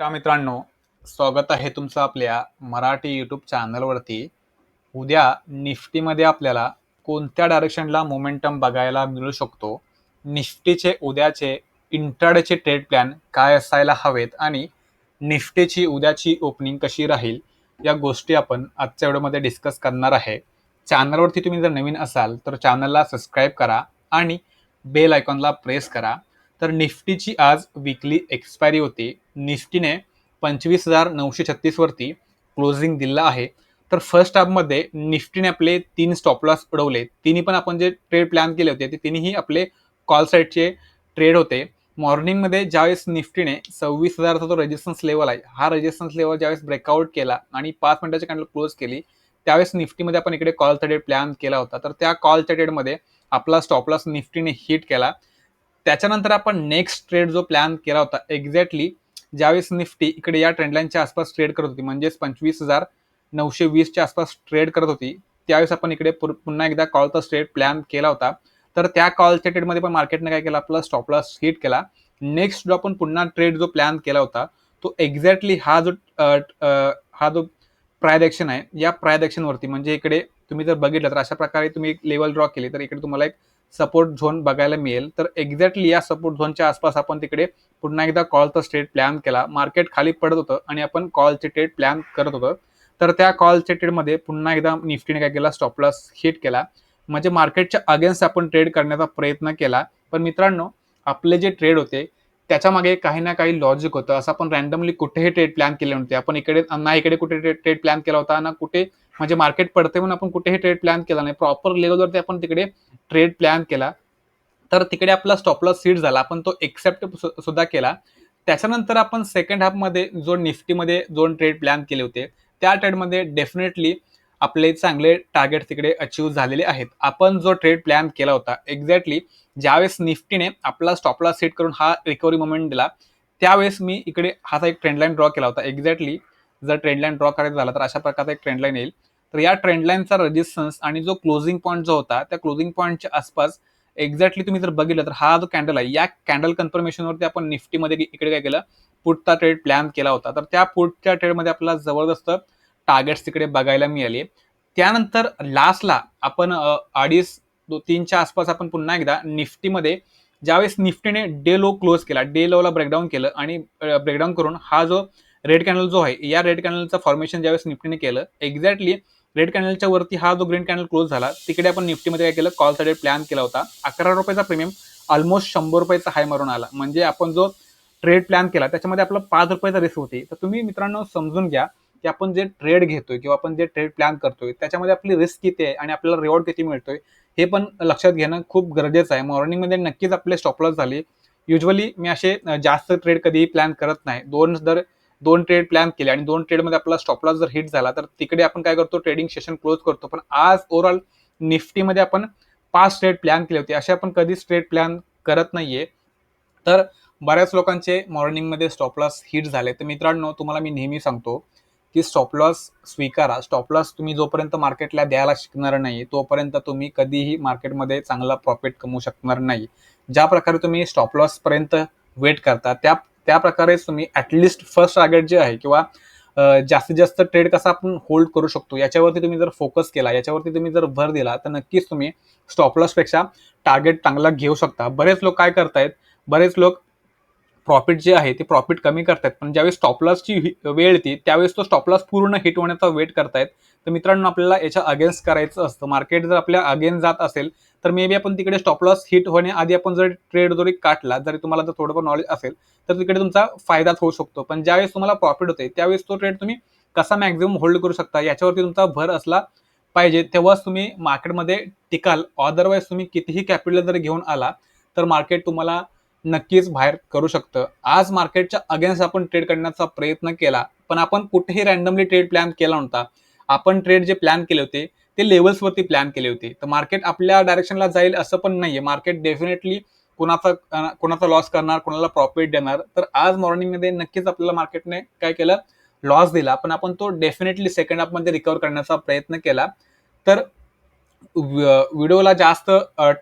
नमस्कार मित्रांनो? स्वागत आहे तुमचं आपल्या मराठी यूट्यूब चॅनलवरती उद्या निफ्टीमध्ये आपल्याला कोणत्या डायरेक्शनला मोमेंटम बघायला मिळू शकतो? निफ्टीचे उद्याचे इंट्राडेचे ट्रेड प्लॅन काय असायला हवेत? आणि निफ्टीची उद्याची ओपनिंग कशी राहील? या गोष्टी आपण आजच्या व्हिडिओमध्ये डिस्कस करणार आहे. चॅनलवरती तुम्ही जर नवीन असाल तर चॅनलला सबस्क्राईब करा आणि बेल आयकॉनला प्रेस करा. तर निफ्टीची आज विकली एक्सपायरी होती. निफ्टीने पंचवीस हजार नऊशे छत्तीसवरती क्लोजिंग दिला आहे. तर फर्स्ट हाफमध्ये निफ्टीने आपले तीन स्टॉप लॉस उडवले. तिन्ही पण आपण जे ट्रेड प्लॅन केले होते ते तिन्ही आपले कॉल साईडचे ट्रेड होते. मॉर्निंगमध्ये ज्यावेळेस निफ्टीने सव्वीस हजारचा जो रेजिस्टन्स लेवल आहे हा रेजिस्टन्स लेवल ज्यावेळेस ब्रेकआउट केला आणि पाच मिनिटाची कॅन्डल क्लोज केली त्यावेळेस निफ्टीमध्ये आपण इकडे कॉल ट्रेड प्लॅन केला होता. तर त्या कॉल ट्रेडमध्ये आपला स्टॉप लॉस निफ्टीने हिट केला. त्याच्यानंतर आपण नेक्स्ट ट्रेड जो प्लॅन केला होता एक्झॅक्टली ज्यावेळेस निफ्टी इकडे या ट्रेंडलाईनच्या आसपास ट्रेड करत होती म्हणजेच पंचवीस हजार नऊशे वीसच्या आसपास ट्रेड करत होती त्यावेळेस आपण इकडे पुन्हा एकदा कॉलचा ट्रेड प्लॅन केला होता. तर त्या कॉलच्या ट्रेडमध्ये पण मार्केटने काय केलं आपला स्टॉपला हिट केला. नेक्स्ट जो आपण पुन्हा ट्रेड जो प्लॅन केला होता तो एक्झॅक्टली हा जो हा जो प्रायद आहे या प्रायद म्हणजे इकडे तुम्ही जर बघितलं तर अशा प्रकारे तुम्ही एक लेवल ड्रॉ केली तर इकडे तुम्हाला एक सपोर्ट झोन बघायला मिळेल. तर एक्झॅक्टली या सपोर्ट झोनच्या आसपास आपण तिकडे पुन्हा एकदा कॉलचा स्टेट प्लॅन केला. मार्केट खाली पडत होतं आणि आपण कॉलचे ट्रेड प्लॅन करत होतो. तर त्या कॉलच्या ट्रेडमध्ये पुन्हा एकदा निफ्टीने काय केला? स्टॉपलॉस हिट केला. म्हणजे मार्केटच्या अगेन्स्ट आपण ट्रेड करण्याचा प्रयत्न केला. पण मित्रांनो आपले जे ट्रेड होते त्याच्यामागे काही ना काही लॉजिक होतं. असं आपण रँडमली कुठेही ट्रेड प्लॅन केले नव्हते. आपण इकडे ना इकडे कुठे ट्रेड प्लॅन केला होता ना कुठे म्हणजे मार्केट पडते म्हणून आपण कुठेही ट्रेड प्लॅन केला नाही. प्रॉपर लेवलवरती आपण तिकडे ट्रेड प्लॅन केला. तर तिकडे आपला स्टॉपलॉस सीट झाला. आपण तो एक्सेप्ट सुद्धा केला. त्याच्यानंतर आपण सेकंड हाफमध्ये जो निफ्टीमध्ये दोन ट्रेड प्लॅन केले होते त्या ट्रेडमध्ये डेफिनेटली आपले चांगले टार्गेट तिकडे अचीव झालेले आहेत. आपण जो ट्रेड प्लॅन केला होता एक्झॅक्टली ज्यावेळेस निफ्टीने आपला स्टॉपला सेट करून हा रिकव्हरी मोमेंट दिला त्यावेळेस मी इकडे हाचा एक ट्रेंडलाईन ड्रॉ केला होता. एक्झॅक्टली जर ट्रेंडलाईन ड्रॉ करायचा झाला तर अशा प्रकारचा एक ट्रेंडलाईन येईल. तर या ट्रेंडलाईनचा रेजिस्टन्स आणि जो क्लोजिंग पॉईंट जो होता त्या क्लोजिंग पॉईंटच्या आसपास एक्झॅक्टली तुम्ही जर बघितलं तर हा जो कॅन्डल आहे या कॅन्डल कन्फर्मेशनवरती आपण निफ्टीमध्ये इकडे काय केलं पुटचा ट्रेड प्लॅन केला होता. तर त्या पुटच्या ट्रेडमध्ये आपल्याला जबरदस्त टार्गेट्स तिकडे बघायला मिळाले. त्यानंतर लास्टला आपण अडीच तीनच्या आसपास आपण पुन्हा एकदा निफ्टीमध्ये ज्यावेळेस निफ्टीने डे लो क्लोज केला डे लोला ब्रेकडाऊन केलं आणि ब्रेकडाऊन करून हा जो रेड कॅनल जो आहे या रेड कॅनलचं फॉर्मेशन ज्यावेळेस निफ्टीने केलं एक्झॅक्टली रेड कॅनलच्या वरती हा जो ग्रीन कॅनल क्लोज झाला तिकडे आपण निफ्टीमध्ये काय केलं? कॉल साइड प्लॅन केला होता. अकरा रुपयाचा प्रीमियम ऑलमोस्ट शंभर रुपयाचा हाय मारून आला. म्हणजे आपण जो ट्रेड प्लॅन केला त्याच्यामध्ये आपला पाच रुपयाचा रिस्क होती. तर तुम्ही मित्रांनो समजून घ्या की आपण जे ट्रेड घेतोय किंवा आपण जे ट्रेड प्लॅन करतोय त्याच्यामध्ये आपली रिस्क किती आहे आणि आपल्याला रिवॉर्ड किती मिळतोय हे पण लक्षात घेणं खूप गरजेचं आहे. मॉर्निंगमध्ये नक्कीच आपले स्टॉपलॉस झाले. युजली मी असे जास्त ट्रेड कधीही प्लॅन करत नाही. दोन दर दोन ट्रेड प्लॅन केले आणि दोन ट्रेडमध्ये आपला स्टॉपलॉस जर हिट झाला तर तिकडे आपण काय करतो ट्रेडिंग सेशन क्लोज करतो. पण आज ओव्हरऑल निफ्टीमध्ये आपण पाच ट्रेड प्लॅन केले होते. असे आपण कधीच ट्रेड प्लॅन करत नाहीये. तर बऱ्याच लोकांचे मॉर्निंगमध्ये स्टॉपलॉस हिट झाले. तर मित्रांनो तुम्हाला मी नेहमी सांगतो की स्टॉपलॉस स्वीकारा. स्टॉपलॉस तुम्ही जोपर्यंत मार्केटला द्यायला शिकणार नाही तोपर्यंत तुम्ही कधीही मार्केटमध्ये चांगला प्रॉफिट कमवू शकणार नाही. ज्या प्रकारे तुम्ही स्टॉपलॉसपर्यंत वेट करता त्या त्या प्रकारेच तुम्ही ऍटलिस्ट फर्स्ट टार्गेट जे आहे किंवा जास्तीत जास्त ट्रेड कसा आपण होल्ड करू शकतो याच्यावरती तुम्ही जर फोकस केला याच्यावरती तुम्ही जर भर दिला तर नक्कीच तुम्ही स्टॉप टार्गेट चांगला घेऊ शकता. बरेच लोक काय करतायत बरेच लोक प्रॉफिट जे आहे ते प्रॉफिट कमी करतायत. पण ज्यावेळेस स्टॉपलॉसची वेळ येते त्यावेळेस तो स्टॉपलॉस पूर्ण हिट होण्याचा वेट करतायत. तर मित्रांनो आपल्याला याच्या अगेन्स्ट करायचं असतं. मार्केट जर आपल्या अगेन्स्ट जात असेल तर मे बी आपण तिकडे स्टॉपलॉस हिट होण्याआधी आपण जर ट्रेड जरी काटला जरी तुम्हाला जर थोडंफार नॉलेज असेल तर तिकडे तुमचा फायदाच होऊ शकतो. पण ज्यावेळेस तुम्हाला प्रॉफिट होते त्यावेळेस तो ट्रेड तुम्ही कसा मॅक्झिमम होल्ड करू शकता याच्यावरती तुमचा भर असला पाहिजे. तेव्हाच तुम्ही मार्केटमध्ये टिकाल. अदरवाईज तुम्ही कितीही कॅपिटल जर घेऊन आला तर मार्केट तुम्हाला नक्कीच बाहेर करू शकतं. आज मार्केटच्या अगेन्स्ट आपण ट्रेड करण्याचा प्रयत्न केला पण आपण कुठेही रॅन्डमली ट्रेड प्लॅन केला नव्हता. आपण ट्रेड जे प्लॅन केले होते ते लेवल्सवरती प्लॅन केले होते. तर मार्केट आपल्या डायरेक्शनला जाईल असं पण नाहीये. मार्केट डेफिनेटली कोणाचा कोणाचा लॉस करणार कोणाला प्रॉफिट देणार. तर आज मॉर्निंगमध्ये नक्कीच आपल्याला मार्केटने काय केलं? लॉस दिला. पण आपण तो डेफिनेटली सेकंड हाफमध्ये रिकवर करण्याचा प्रयत्न केला. तर व्हिडिओला जास्त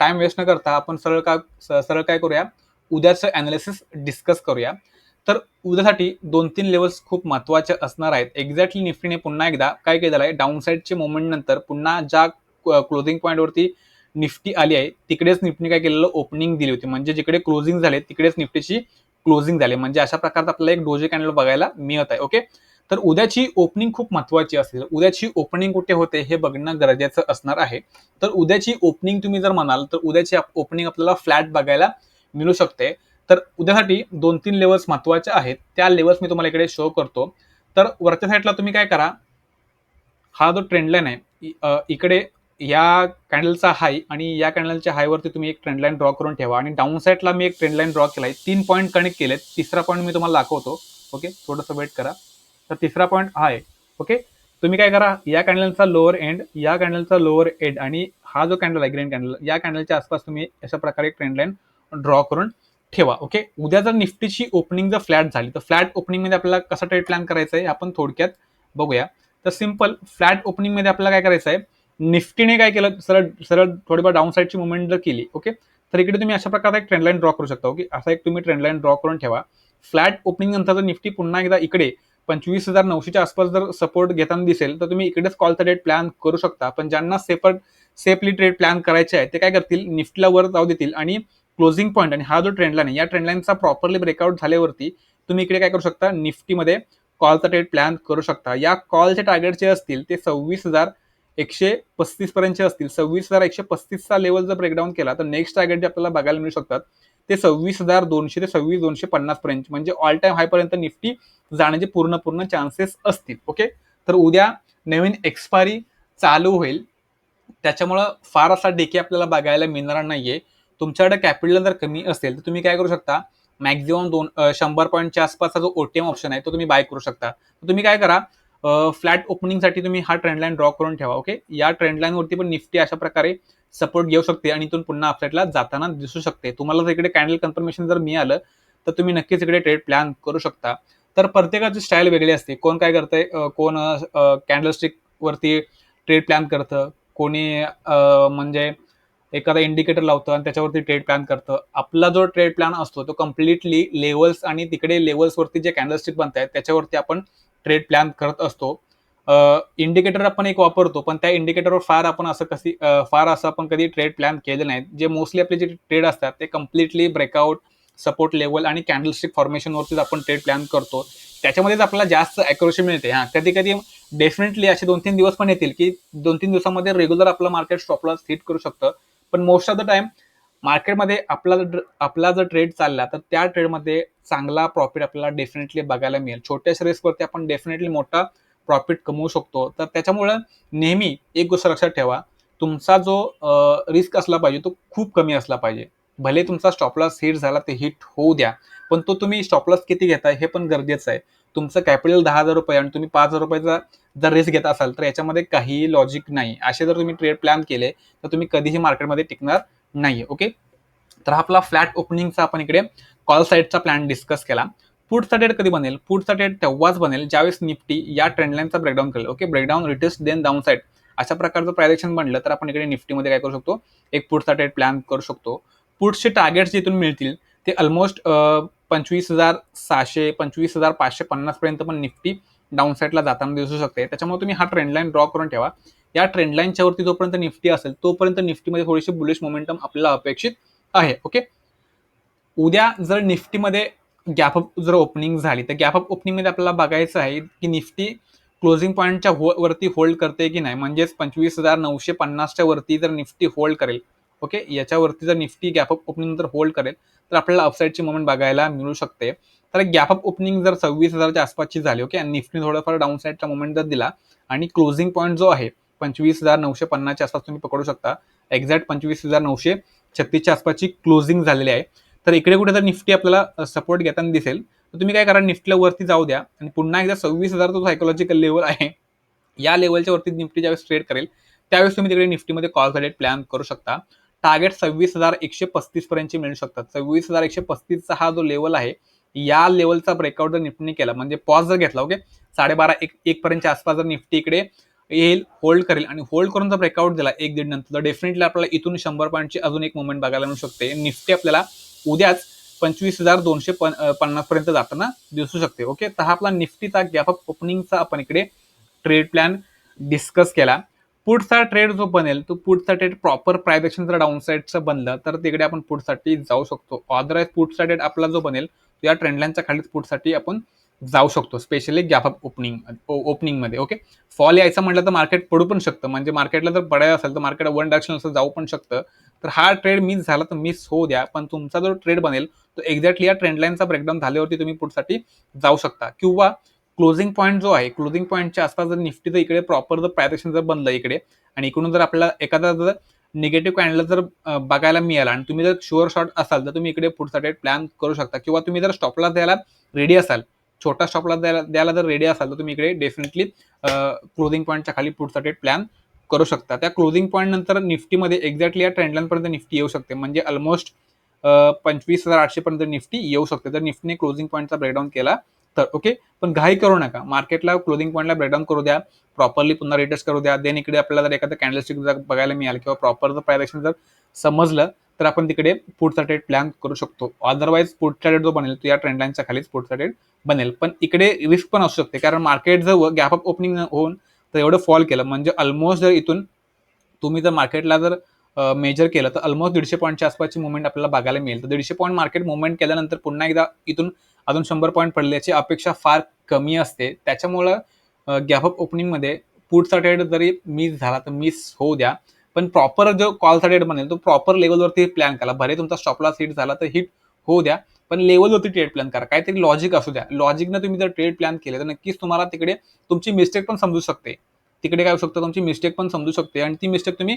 टाइम वेस्ट न करता आपण सरळ का सरळ काय करूया? उद्याचं अनालिसिस डिस्कस करूया. तर उद्यासाठी दोन तीन लेवल्स खूप महत्त्वाचे असणार आहेत. एक्झॅक्टली निफ्टीने पुन्हा एकदा काय केलेलं आहे? डाऊन साईडचे मोमेंट नंतर पुन्हा ज्या क्लोजिंग पॉईंटवरती निफ्टी आली आहे तिकडेच निफ्टीने काय केलेलं? ओपनिंग दिली होती. म्हणजे जिकडे क्लोजिंग झाले तिकडेच निफ्टीची क्लोजिंग झाले. म्हणजे अशा प्रकारचा आपल्याला एक डोजे कॅन्डल बघायला मिळत आहे. ओके तर उद्याची ओपनिंग खूप महत्वाची असेल. उद्याची ओपनिंग कुठे होते हे बघणं गरजेचं असणार आहे. तर उद्याची ओपनिंग तुम्ही जर म्हणाल तर उद्याची ओपनिंग आपल्याला फ्लॅट बघायला मिळू शकते. तर उद्यासाठी दोन तीन लेवल्स महत्त्वाचे आहेत. त्या लेवल्स मी तुम्हाला इकडे शो करतो. तर वरच्या साईडला तुम्ही काय करा? हा जो ट्रेंडलाईन आहे इकडे या कॅन्डलचा हाय आणि या कॅन्डलच्या हायवरती तुम्ही एक ट्रेंडलाईन ड्रॉ करून ठेवा. आणि डाऊन साईडला मी एक ट्रेंड लाईन ड्रॉ केलाय. तीन पॉईंट कनेक्ट केलेत. तिसरा पॉईंट मी तुम्हाला दाखवतो. ओके थोडंसं वेट करा. तर तिसरा पॉईंट हा आहे. ओके तुम्ही काय करा? या कॅन्डलचा लोअर एंड या कॅन्डलचा लोअर एंड आणि हा जो कॅन्डल आहे ग्रीन कॅन्डल या कॅन्डलच्या आसपास तुम्ही अशा प्रकारे ट्रेंड लाईन ड्रॉ करून ठेवा ओके उद्या जर निफ्टीची ओपनिंग जर फ्लॅट झाली तर फ्लॅट ओपनिंगमध्ये आपल्याला कसा ट्रेड प्लॅन करायचा आहे आपण थोडक्यात बघूया. तर सिंपल फ्लॅट ओपनिंगमध्ये आपल्याला काय करायचं आहे निफ्टीने काय केलं सरळ सरळ थोडीफार डाऊन साईडची मुवमेंट जर केली ओके तर इकडे तुम्ही अशा प्रकारचा एक ट्रेंडलाईन ड्रॉ करू शकता ओके असा एक तुम्ही ट्रेंडलाईन ड्रॉ करून ठेवा. फ्लॅट ओपनिंग नंतर जर निफ्टी पुन्हा एकदा इकडे पंचवीस हजार नऊशेच्या आसपास जर सपोर्ट घेताना दिसेल तर तुम्ही इकडेच कॉलचा डेट प्लॅन करू शकता. पण ज्यांना सेपर सेफली ट्रेड प्लॅन करायचे आहे ते काय करतील? निफ्टीला वर जाऊ देतील आणि क्लोजिंग पॉईंट आणि हा जो ट्रेंड लाईन या ट्रेंड लाईनचा प्रॉपरली ब्रेकआउट झाल्यावरती तुम्ही इकडे काय करू शकता? निफ्टीमध्ये कॉलचा ट्रेड प्लॅन करू शकता. या कॉलचे टार्गेट जे असतील ते सव्वीस हजार एकशे पस्तीस पर्यंतचे असतील. सव्वीस हजार एकशे पस्तीसचा लेवल जर ब्रेकडाऊन केला तर नेक्स्ट टार्गेट जे आपल्याला बघायला मिळू शकतात ते सव्वीस हजार दोनशे ते सव्वीस दोनशे पन्नास पर्यंत. म्हणजे ऑल टाइम हायपर्यंत निफ्टी जाण्याचे पूर्ण पूर्ण चान्सेस असतील. ओके तर उद्या नवीन एक्सपायरी चालू होईल. त्याच्यामुळं फार असा डेके आपल्याला बघायला मिळणार नाहीये. तुमच्याकडे कॅपिटल जर कमी असेल तर तुम्ही काय करू शकता? मॅक्झिमम दोन शंभर पॉईंटच्या आसपासचा जो ओटीएम ऑप्शन आहे तो तुम्ही बाय करू शकता. तुम्ही काय करा फ्लॅट ओपनिंगसाठी तुम्ही हा ट्रेंडलाईन ड्रॉ करून ठेवा ओके या ट्रेंडलाईनवरती पण निफ्टी अशा प्रकारे सपोर्ट घेऊ शकते आणि इथून पुन्हा अपसाईडला जाताना दिसू शकते. तुम्हाला जर इकडे कॅन्डल कन्फर्मेशन जर मिळालं तर तुम्ही नक्कीच इकडे ट्रेड प्लॅन करू शकता. तर प्रत्येकाची स्टाईल वेगळी असते. कोण काय करतंय कोण कॅन्डल वरती ट्रेड प्लॅन करतं कोणी म्हणजे एखादा इंडिकेटर लावतं आणि त्याच्यावरती ट्रेड प्लॅन करतं. आपला जो ट्रेड प्लॅन असतो तो कम्प्लिटली लेवल्स आणि तिकडे लेवल्सवरती जे कॅन्डलस्टिक बनत आहेत त्याच्यावरती आपण ट्रेड प्लॅन करत असतो. इंडिकेटर आपण एक वापरतो पण त्या इंडिकेटरवर फार आपण असं कशी फार असं आपण कधी ट्रेड प्लॅन केले नाहीत. जे मोस्टली आपले जे ट्रेड असतात ते कम्प्लिटली ब्रेकआउट सपोर्ट लेवल आणि कॅन्डलस्टिक फॉर्मेशनवरतीच आपण ट्रेड प्लॅन करतो. त्याच्यामध्येच आपल्याला जास्त अॅक्युरेसी मिळते. हा कधी कधी डेफिनेटली असे दोन तीन दिवस पण येतील की दोन तीन दिवसामध्ये रेग्युलर आपलं मार्केट स्टॉपला हिट करू शकतं. पण मोस्ट ऑफ द टाइम मार्केटमध्ये आपला आपला जर ट्रेड चालला तर त्या ट्रेडमध्ये चांगला प्रॉफिट आपल्याला डेफिनेटली बघायला मिळेल. छोट्याशा रिस्कवरती आपण डेफिनेटली मोठा प्रॉफिट कमवू शकतो. तर त्याच्यामुळं नेहमी एक गोष्ट लक्षात ठेवा तुमचा जो रिस्क असला पाहिजे तो खूप कमी असला पाहिजे. भले तुमचा स्टॉपलॉस हिट झाला ते हिट होऊ द्या पण तो तुम्ही स्टॉपलॉस किती घेताय हे पण गरजेचं आहे. तुमचं कॅपिटल दहा हजार रुपये आणि तुम्ही पाच हजार रुपयाचा जर रिस्क घेत असाल तर याच्यामध्ये काहीही लॉजिक नाही. असे जर तुम्ही ट्रेड प्लॅन केले तर तुम्ही कधीही मार्केटमध्ये टिकणार नाही ओके तर आपला फ्लॅट ओपनिंगचा आपण इकडे कॉल साईडचा प्लॅन डिस्कस केला. पुढचा डेट कधी बनेल? पुढचा डेट तेव्हाच बनेल ज्यावेळेस निफ्टी या ट्रेंडलाईनचा ब्रेकडाऊन करेल okay breakdown retest then down side अशा प्रकारचं प्रायझेक्शन बनलं तर आपण इकडे निफ्टीमध्ये काय करू शकतो? एक पुढचा डेट प्लॅन करू शकतो. पुढचे टार्गेट्स जिथून मिळतील ते ऑलमोस्ट पंचवीस हजार सहाशे पंचवीस हजार पाचशे पन्नासपर्यंत पण निफ्टी डाऊन साईडला जाताना दिसू शकते. त्याच्यामुळे तुम्ही हा ट्रेंडलाईन ड्रॉ करून ठेवा. या ट्रेंडलाईनच्या वरती जोपर्यंत निफ्टी असेल तोपर्यंत निफ्टीमध्ये थोडीशी बुलिश मोमेंटम आपल्याला अपेक्षित आहे ओके उद्या जर निफ्टीमध्ये गॅप अप जर ओपनिंग झाली तर गॅप अप ओपनिंगमध्ये आपल्याला बघायचं आहे की निफ्टी क्लोजिंग पॉईंटच्या हो वरती होल्ड करते की नाही? म्हणजेच पंचवीस हजार नऊशे पन्नासच्या वरती जर निफ्टी होल्ड करेल ओके? याच्यावरती जर निफ्टी गॅपअप ओपनिंग नंतर होल्ड करेल तर आपल्याला अपसाईडची मुवमेंट बघायला मिळू शकते. तर गॅपअप ओपनिंग जर सव्वीस हजारच्या आसपासची झाली ओके? आणि निफ्टी थोडंफार डाऊन साईडचा मुवमेंट जर दिला आणि क्लोजिंग पॉईंट जो आहे पंचवीस हजार नऊशे पन्नासच्या आसपास तुम्ही पकडू शकता. एक्झॅक्ट पंचवीस हजार नऊशे छत्तीसच्या आसपासची क्लोजिंग झालेली आहे. तर इकडे कुठे जर निफ्टी आपल्याला सपोर्ट घेताना दिसेल तर तुम्ही काय करा निफ्टीला वरती जाऊ द्या. आणि पुन्हा एकदा सव्वीस हजार तो सायकोलॉजिकल लेवल आहे. या लेवलच्या वरती निफ्टी ज्यावेळेस ट्रेड करेल त्यावेळेस तुम्ही तिकडे निफ्टीमध्ये कॉल करेल प्लॅन करू शकता. टार्गेट सव्वीस हजार एकशे पस्तीस पर्यंत मिळू शकतात. सव्वीस हजार एकशे पस्तीसचा हा जो लेवल आहे या लेवलचा ब्रेकआउट जर निफ्टीने केला म्हणजे पॉज जर घेतला ओके साडेबारा एक एक पर्यंतच्या आसपास जर निफ्टी इकडे येईल होल्ड करेल आणि होल्ड करून जर ब्रेकआउट दिला एक दीड नंतर तर डेफिनेटली आपल्याला इथून शंभर पॉईंटची अजून एक मुवमेंट बघायला मिळू शकते. निफ्टी आपल्याला उद्याच पंचवीस हजार दोनशे पन्नास पर्यंत जाताना दिसू शकते ओके तर हा आपला निफ्टीचा गॅप ऑफ ओपनिंगचा आपण इकडे ट्रेड प्लॅन डिस्कस केला. पुढचा ट्रेड जो बनेल तो पुढचा ट्रेड प्रॉपर प्रायवेक्शन जर डाऊन साईडचं बनलं तर तिकडे आपण पुढसाठी जाऊ शकतो. अदरवाईज पुढचा ट्रेड आपला जो बनेल तो या ट्रेंडलाईनच्या खालीच पुढसाठी आपण जाऊ शकतो. स्पेशली गॅप अप ओपनिंग ओपनिंगमध्ये ओके फॉल यायचं म्हटलं तर मार्केट पडू पण शकतं. म्हणजे मार्केटला जर पडायचं असेल तर मार्केट वन डायरेक्शन असं जाऊ पण शकतं. तर हा ट्रेड मिस झाला तर मिस होऊ द्या. पण तुमचा जो ट्रेड बनेल तो एक्झॅक्टली या ट्रेंडलाईनचा ब्रेकडाऊन झाल्यावरती तुम्ही पुढसाठी जाऊ शकता. किंवा क्लोजिंग पॉईंट जो आहे क्लोजिंग पॉईंटच्या आसपास जर निफ्टीचं इकडे प्रॉपर जर प्रायरेशन जर बनलं इकडे आणि इकडून जर आपल्याला एखादा जर निगेटिव्ह कॅन्डल जर बघायला मिळाला आणि तुम्ही जर शुअर शॉट असाल तर तुम्ही इकडे पुढचा डेट प्लॅन करू शकता. किंवा तुम्ही जर स्टॉपला द्यायला रेडी असाल छोटा स्टॉपला द्यायला द्यायला जर रेडी असाल तर तुम्ही इकडे डेफिनेटली क्लोजिंग पॉईंटच्या खाली पुढचा डेट प्लॅन करू शकता. त्या क्लोजिंग पॉईंट नंतर निफ्टीमध्ये एक्झॅक्टली या ट्रेंडलाईनपर्यंत निफ्टी येऊ शकते. म्हणजे ऑलमोस्ट पंचवीस हजार आठशेपर्यंत निफ्टी येऊ शकते. जर निफ्टीने क्लोजिंग पॉईंटचा ब्रेकडाऊन केला तर ओके पण घाई करू नका. मार्केटला क्लोजिंग पॉईंटला ब्रेकडाऊन करू द्या. प्रॉपरली पुन्हा रिटेस्ट करू द्या. देन इकडे आपल्याला जर एखादं कॅन्डलस्टिक जर बघायला मिळालं किंवा प्रॉपर जर प्रायरेक्शन जर समजलं तर आपण तिकडे पुढचा ट्रेड प्लॅन करू शकतो. अदरवाईज पुढचा ट्रेड जो बनेल तो या ट्रेंडलाईनच्या खालीच पुढचा ट्रेड बनेल. पण इकडे रिस्क पण असू शकते. कारण मार्केट जर गॅप अप ओपनिंग होऊन तर एवढं फॉल केलं. म्हणजे ऑलमोस्ट जर इथून तुम्ही जर मार्केटला जर मेजर केलं तर ऑलमोस्ट दीडशे पॉईंटच्या आसपासची मुवमेंट आपल्याला बघायला मिळेल. तर दीडशे पॉईंट मार्केट मुवमेंट केल्यानंतर पुन्हा एकदा इथून अजून शंभर पॉईंट पडल्याची अपेक्षा फार कमी असते. त्याच्यामुळं गॅप अप ओपनिंगमध्ये पुढचा ट्रेड जरी मिस झाला तर मिस होऊ द्या. पण प्रॉपर जो कॉलचा ट्रेड बनेल तो प्रॉपर लेवलवरती प्लॅन करा. भरे तुमचा स्टॉपला हिट झाला तर हिट होऊ द्या पण लेवलवरती ट्रेड प्लॅन करा. काहीतरी लॉजिक असू द्या. लॉजिकनं तुम्ही जर ट्रेड प्लॅन केले तर नक्कीच तुम्हाला तिकडे तुमची मिस्टेक पण समजू शकते. तिकडे काय होऊ शकतं? तुमची मिस्टेक पण समजू शकते. आणि ती मिस्टेक तुम्ही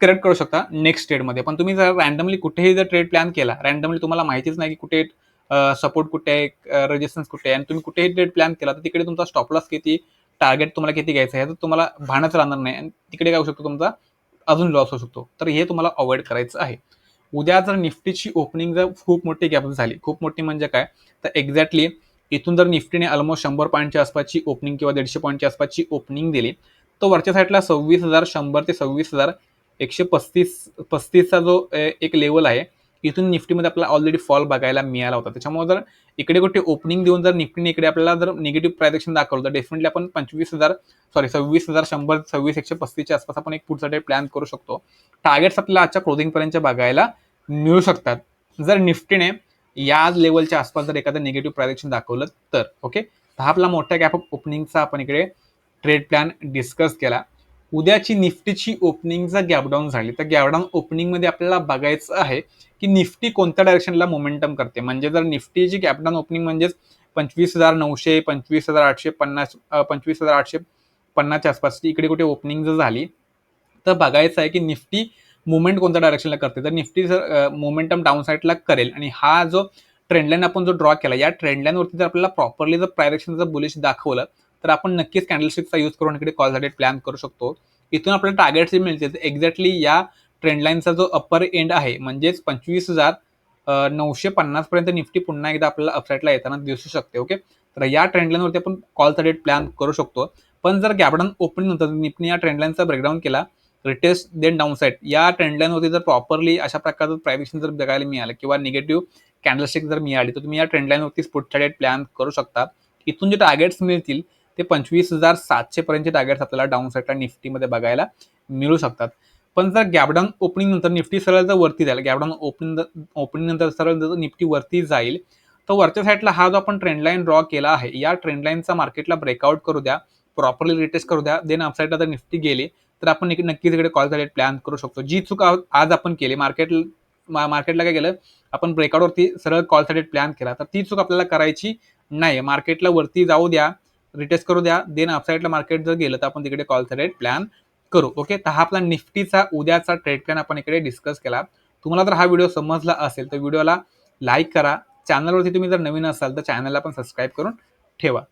करेक्ट करू शकता नेक्स्ट ट्रेडमध्ये पण तुम्ही जर रँडमली कुठेही जर ट्रेड प्लॅन केला रँडमली तुम्हाला माहितीच नाही की कुठे सपोर्ट कुठे आहे रेजिस्टन्स कुठे आहे. आणि तुम्ही कुठेही ट्रेड प्लॅन केला तर तिकडे तुमचा स्टॉपलॉस किती टार्गेट तुम्हाला किती घ्यायचं आहे तर तुम्हाला भानच राहणार नाही. आणि तिकडे काय होऊ शकतो तुमचा अजून लॉस होऊ शकतो. तर हे तुम्हाला अवॉइड करायचं आहे. उद्या जर निफ्टीची ओपनिंग जर खूप मोठी गॅप झाली खूप मोठी म्हणजे काय? तर एक्झॅक्टली इथून जर निफ्टीने ऑलमोस्ट शंभर पॉईंटच्या आसपासची ओपनिंग किंवा दीडशे पॉईंटच्या आसपासची ओपनिंग दिली तर वरच्या साईडला सव्वीस हजार शंभर ते सव्वीस हजार एकशे पस्तीस पस्तीसचा जो एक लेवल आहे इथून निफ्टीमध्ये आपल्याला ऑलरेडी फॉल बघायला मिळाला होता. त्याच्यामुळे जर इकडे कुठे ओपनिंग देऊन जर निफ्टीने इकडे आपल्याला जर निगेटिव्ह प्रायदेशन दाखवलं तर डेफिनेटली आपण पंचवीस हजार सॉरी सव्वीस हजार शंभर सव्वीस एकशे पस्तीसच्या आसपास आपण एक पुढचा डे प्लॅन करू शकतो. टार्गेट्स आपल्याला आजच्या क्लोजिंगपर्यंत बघायला मिळू शकतात. जर निफ्टीने याच लेवलच्या आसपास जर एखादं निगेटिव्ह प्रायदेशन दाखवलं तर ओके हा आपला मोठ्या गॅप ऑफ ओपनिंगचा आपण इकडे ट्रेड प्लॅन डिस्कस केला. उद्याची निफ्टीची ओपनिंग जर गॅपडाऊन झाली तर गॅपडाऊन ओपनिंगमध्ये आपल्याला बघायचं आहे की निफ्टी कोणत्या डायरेक्शनला मोमेंटम करते. म्हणजे जर निफ्टीची गॅपडाऊन ओपनिंग म्हणजेच पंचवीस हजार नऊशे पंचवीस हजार आठशे पन्नास पंचवीस हजार आठशे पन्नासच्या आसपासची इकडे कुठे ओपनिंग जर झाली तर बघायचं आहे की निफ्टी मुवमेंट कोणत्या डायरेक्शनला करते. तर निफ्टी जर मोमेंटम डाऊन साईडला करेल आणि हा जो ट्रेंडलाईन आपण जो ड्रॉ केला या ट्रेंडलाईनवरती जर आपल्याला प्रॉपरली जर प्रायरेक्शन जर बुलिश दाखवलं तर आपण नक्कीच कॅन्डलस्टिकचा यूज करून इकडे कॉलसाठी प्लॅन करू शकतो. इथून आपल्याला टार्गेट जे मिळते एक्झॅक्टली या ट्रेंडलाईनचा जो अप्पर एंड आहे म्हणजेच पंचवीस हजार नऊशे पन्नासपर्यंत निफ्टी पुन्हा एकदा आपल्याला अपसाईडला येताना दिसू शकते ओके तर या ट्रेंडलाईनवरती आपण कॉलचा डेट प्लॅन करू शकतो. पण जर गॅपडाऊन ओपनिंग नंतर निफ्टीने या ट्रेंडलाईनचा ब्रेकडाऊन केला रिटेस्ट देन डाऊनसाईड या ट्रेंडलाईनवरती जर प्रॉपरली अशा प्रकारचं प्रायव्हेशन जर बघायला मिळालं किंवा निगेटिव्ह कॅन्डलस्टिक जर मिळाली तर तुम्ही या ट्रेंडलाईनवरतीच पुढच्या डेट प्लॅन करू शकता. इथून जे टार्गेट्स मिळतील ते पंचवीस हजार सातशे पर्यंतचे टार्गेट्स आपल्याला डाऊन साईडला निफ्टीमध्ये बघायला मिळू शकतात. पण जर गॅपडाऊन ओपनिंग नंतर निफ्टी सरळ जर वरती जाईल गॅपडाऊन ओपनिंग ओपनिंग नंतर सरळ जर निफ्टी वरती जाईल तर वरच्या साईडला हा जो आपण ट्रेंडलाईन ड्रॉ केला आहे या ट्रेंडलाईनचा मार्केटला ब्रेकआउट करू द्या प्रॉपरली रिटेस्ट करू द्या देन अपसाईडला जर निफ्टी गेली तर आपण नक्कीच इकडे कॉल झाले प्लॅन करू शकतो. जी चूक आज आपण केली मार्केट मार्केटला काय केलं आपण ब्रेकआउटवरती सरळ कॉलसाठी प्लॅन केला तर ती चूक आपल्याला करायची नाही. मार्केटला वरती जाऊ द्या रिटेस्ट करू द्या. देन अपसाईडला मार्केट जर गेलं तर आपण तिकडे कॉल रेट प्लॅन करू. ओके तर हा आपला निफ्टीचा उद्याचा ट्रेड प्लॅन आपण इकडे डिस्कस केला. तुम्हाला जर हा व्हिडिओ समजला असेल तर व्हिडिओला लाईक करा. चॅनलवरती तुम्ही जर नवीन असाल तर चॅनलला पण सबस्क्राईब करून ठेवा.